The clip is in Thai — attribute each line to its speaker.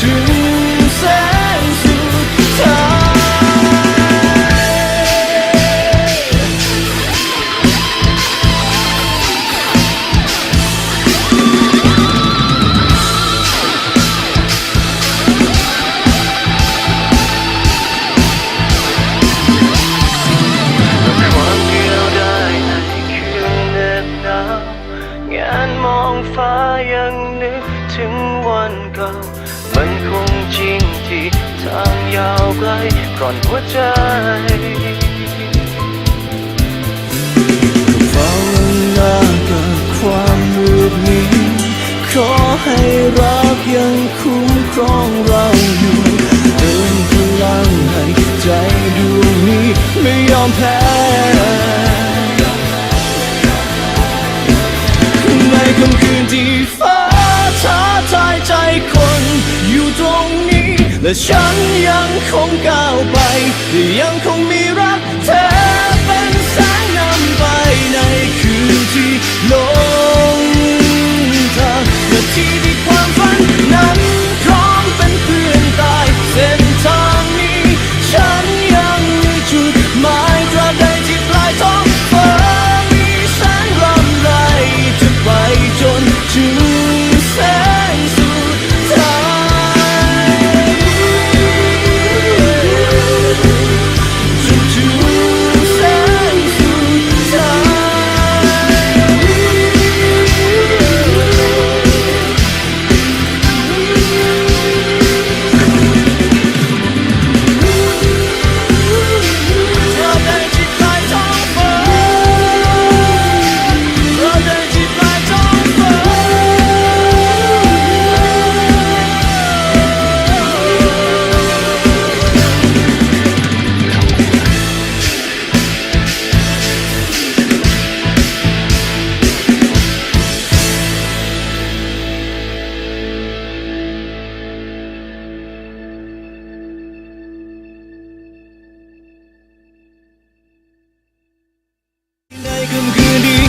Speaker 1: ถึงแสงสุดท้ายงานมองฟ้ายังนึกถึงวันเก่า มันคงจริงที่ทางยาวไกลก่อนหัวใจเฝ้าหน้ากับความมืดนี้ ขอให้รักยังคุ้มครองเราอยู่เติมพลังให้ใจดวงนี้ไม่ยอมแพ้ 中你那向阳空告白与阳空 ค่มคืนดี